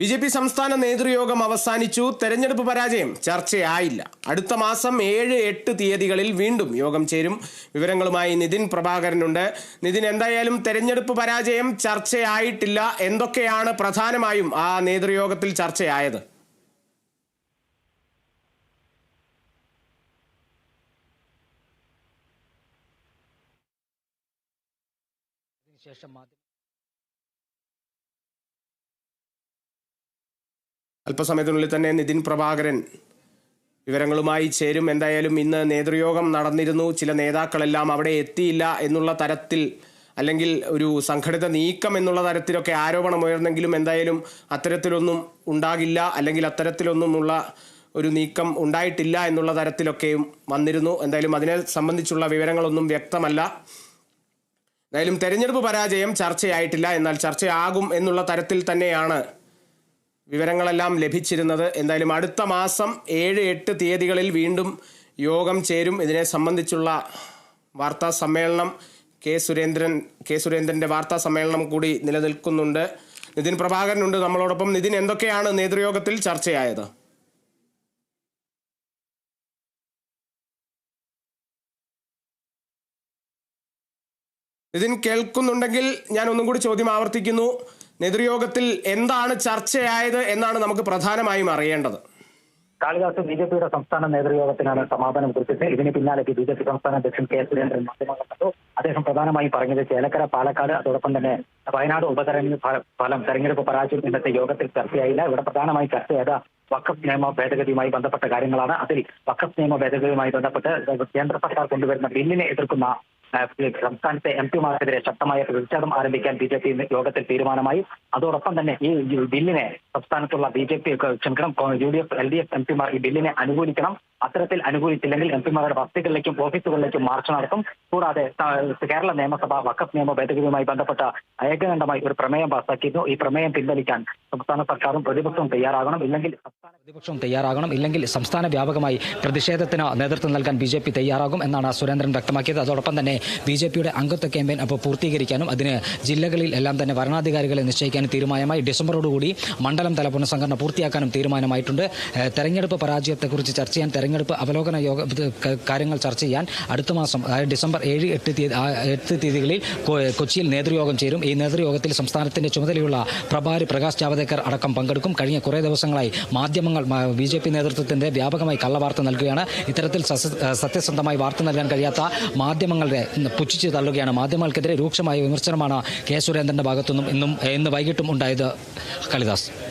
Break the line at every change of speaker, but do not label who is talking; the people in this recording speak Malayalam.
ബി ജെ പി സംസ്ഥാന നേതൃയോഗം അവസാനിച്ചു. തെരഞ്ഞെടുപ്പ് പരാജയം ചർച്ചയായില്ല. അടുത്ത മാസം ഏഴ് എട്ട് തീയതികളിൽ വീണ്ടും യോഗം ചേരും. വിവരങ്ങളുമായി നിതിൻ പ്രഭാകരനുണ്ട്. നിതിൻ എന്തായാലും തെരഞ്ഞെടുപ്പ് പരാജയം ചർച്ചയായിട്ടില്ല. എന്തൊക്കെയാണ് പ്രധാനമായും ആ നേതൃയോഗത്തിൽ ചർച്ചയായത്?
ശേഷം മാധ്യമ
അല്പസമയത്തിനുള്ളിൽ തന്നെ നിതിൻ പ്രഭാകരൻ വിവരങ്ങളുമായി ചേരും. എന്തായാലും ഇന്ന് നേതൃയോഗം നടന്നിരുന്നു. ചില നേതാക്കളെല്ലാം അവിടെ എത്തിയില്ല എന്നുള്ള തരത്തിൽ അല്ലെങ്കിൽ ഒരു സംഘടിത നീക്കം എന്നുള്ള തരത്തിലൊക്കെ ആരോപണം ഉയർന്നെങ്കിലും എന്തായാലും അത്തരത്തിലൊന്നും ഉണ്ടാകില്ല. അല്ലെങ്കിൽ അത്തരത്തിലൊന്നുമുള്ള ഒരു നീക്കം ഉണ്ടായിട്ടില്ല എന്നുള്ള തരത്തിലൊക്കെയും വന്നിരുന്നു. എന്തായാലും അതിനെ സംബന്ധിച്ചുള്ള വിവരങ്ങളൊന്നും വ്യക്തമല്ല. എന്തായാലും തെരഞ്ഞെടുപ്പ് പരാജയം ചർച്ചയായിട്ടില്ല. എന്നാൽ ചർച്ചയാകും എന്നുള്ള തരത്തിൽ തന്നെയാണ് വിവരങ്ങളെല്ലാം ലഭിച്ചിരുന്നത് എന്തായാലും അടുത്ത മാസം ഏഴ് എട്ട് തീയതികളിൽ വീണ്ടും യോഗം ചേരും. ഇതിനെ സംബന്ധിച്ചുള്ള വാർത്താ സമ്മേളനം കെ സുരേന്ദ്രൻ കെ സുരേന്ദ്രന്റെ വാർത്താ സമ്മേളനം കൂടി നിലനിൽക്കുന്നുണ്ട്. നിതിൻ പ്രഭാകരനുണ്ട് നമ്മളോടൊപ്പം. നിതിൻ എന്തൊക്കെയാണ് നേതൃയോഗത്തിൽ ചർച്ചയായത്? നിതിൻ കേൾക്കുന്നുണ്ടെങ്കിൽ ഞാൻ ഒന്നും കൂടി ചോദ്യം ആവർത്തിക്കുന്നു. നേതൃയോഗത്തിൽ എന്താണ് ചർച്ചയായത് എന്നാണ് നമുക്ക് പ്രധാനമായും അറിയേണ്ടത്.
കാളിദാസ് ബി ജെ പിയുടെ സംസ്ഥാന നേതൃയോഗത്തിനാണ് സമാപനം കുറിച്ചത്. ഇതിന് പിന്നാലെ ബി ജെ പി സംസ്ഥാന അധ്യക്ഷൻ കെ. സുരേന്ദ്രൻ മാധ്യമങ്ങൾ കണ്ടു. അദ്ദേഹം പ്രധാനമായും പറഞ്ഞത് ചേലക്കര പാലക്കാട് അതോടൊപ്പം തന്നെ വയനാട് ഉപതെരഞ്ഞെടുപ്പ് ഫലം തെരഞ്ഞെടുപ്പ് പരാജയം ഇന്നത്തെ യോഗത്തിൽ ചർച്ചയായില്ല. ഇവിടെ പ്രധാനമായി ചർച്ച ചെയ്ത വഖഫ് നിയമ ഭേദഗതിയുമായി ബന്ധപ്പെട്ട കാര്യങ്ങളാണ്. അതിൽ വക്കഫ് നിയമ ഭേദഗതിയുമായി ബന്ധപ്പെട്ട് കേന്ദ്ര സർക്കാർ കൊണ്ടുവരുന്ന ബില്ലിനെ എതിർക്കുന്ന സംസ്ഥാനത്തെ എം പിമാർക്കെതിരെ ശക്തമായ പ്രതിഷേധം ആരംഭിക്കാൻ ബി ജെ പി യോഗത്തിൽ തീരുമാനമായി. അതോടൊപ്പം തന്നെ ഈ ബില്ലിനെ സംസ്ഥാനത്തുള്ള ബി ജെ പി ക്ഷമിക്കണം. U D F L D F M പിമാർ ഈ ബില്ലിനെ അനുകൂലിക്കണം. അത്തരത്തിൽ അനുകൂലിച്ചില്ലെങ്കിൽ എം പിമാരുടെ വസതികളിലേക്കും ഓഫീസുകളിലേക്കും മാർച്ച് നടത്തും. കൂടാതെ കേരള നിയമസഭ വഖഫ് നിയമ ഭേദഗതിയുമായി ബന്ധപ്പെട്ട ഏകകണ്ഠമായി ഒരു പ്രമേയം പാസാക്കിയിരുന്നു. ഈ പ്രമേയം പിൻവലിക്കാൻ സംസ്ഥാന സർക്കാരും പ്രതിപക്ഷവും തയ്യാറാകണം. ഇല്ലെങ്കിൽ പ്രതിപക്ഷവും
പ്രതിപക്ഷം തയ്യാറാകണം. ഇല്ലെങ്കിൽ സംസ്ഥാന വ്യാപകമായി പ്രതിഷേധത്തിന് നേതൃത്വം നൽകാൻ ബി ജെ പി തയ്യാറാകും എന്നാണ് സുരേന്ദ്രൻ വ്യക്തമാക്കിയത്. അതോടൊപ്പം തന്നെ ബി ജെ പിയുടെ അംഗത്വ ക്യാമ്പയിൻ അപ്പോൾ പൂർത്തീകരിക്കാനും അതിന് ജില്ലകളിൽ എല്ലാം തന്നെ വരണാധികാരികളെ നിശ്ചയിക്കാനും തീരുമാനമായി ഡിസംബറോടുകൂടി മണ്ഡലം തല പുനഃസംഘടന പൂർത്തിയാക്കാനും തീരുമാനമായിട്ടുണ്ട്. തെരഞ്ഞെടുപ്പ് പരാജയത്തെക്കുറിച്ച് ചർച്ച ചെയ്യാൻ തെരഞ്ഞെടുപ്പ് അവലോകന യോഗ കാര്യങ്ങൾ ചർച്ച ചെയ്യാൻ അടുത്ത മാസം അതായത് ഡിസംബർ ഏഴ് എട്ട് തീയതി എട്ട് തീയതികളിൽ കൊച്ചിയിൽ നേതൃയോഗം ചേരും. ഈ നേതൃയോഗത്തിൽ സംസ്ഥാനത്തിന്റെ ചുമതലയുള്ള പ്രഭാരി പ്രകാശ് ജാവദേക്കർ അടക്കം പങ്കെടുക്കും. കഴിഞ്ഞ കുറേ ദിവസങ്ങളായി മാധ്യമങ്ങൾ ബി ജെ പി നേതൃത്വത്തിന്റെ വ്യാപകമായി കള്ളവാർത്ത നൽകുകയാണ്. ഇത്തരത്തിൽ സത്യസന്ധമായി വാർത്ത നൽകാൻ കഴിയാത്ത മാധ്യമങ്ങളുടെ പുച്ഛിച്ച് തള്ളുകയാണ്. മാധ്യമങ്ങൾക്കെതിരെ രൂക്ഷമായ വിമർശനമാണ് കെ സുരേന്ദ്രന്റെ ഭാഗത്തുനിന്നും ഇന്നും ഇന്ന് വൈകിട്ടും ഉണ്ടായത് കാളിദാസ്.